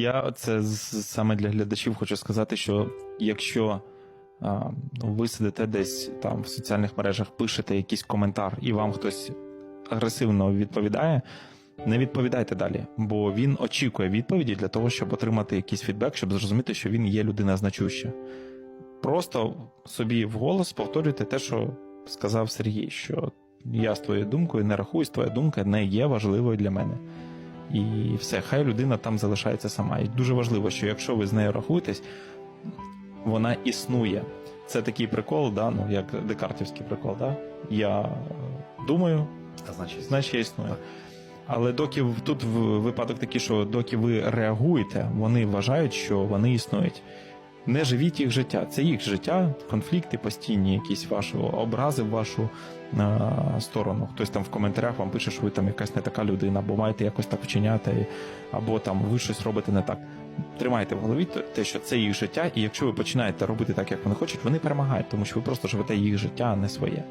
Я це саме для глядачів хочу сказати, що якщо а, ну, ви сидите десь там в соціальних мережах, пишете якийсь коментар, і вам хтось агресивно відповідає, не відповідайте далі, бо він очікує відповіді для того, щоб отримати якийсь фідбек, щоб зрозуміти, що він є людина значуща. Просто собі вголос повторюйте те, що сказав Сергій, що я з твоєю думкою не рахуюсь, твоя думка не є важливою для мене. І все, хай людина там залишається сама. І дуже важливо, що якщо ви з нею рахуєтесь, вона існує. Це такий прикол, да? ну, як декартівський прикол. Да? Я думаю, А значить, значить я існую. Але доки тут випадок такий, що доки ви реагуєте, вони вважають, що вони існують. Не живіть їх життя, це їх життя, конфлікти постійні, якісь ваші образи в вашу е, сторону. Хтось там в коментарях вам пише, що ви там якась не така людина, або маєте якось так вчиняти, або там ви щось робите не так. Тримайте в голові те, що це їх життя, і якщо ви починаєте робити так, як вони хочуть, вони перемагають, тому що ви просто живете їх життя, а не своє.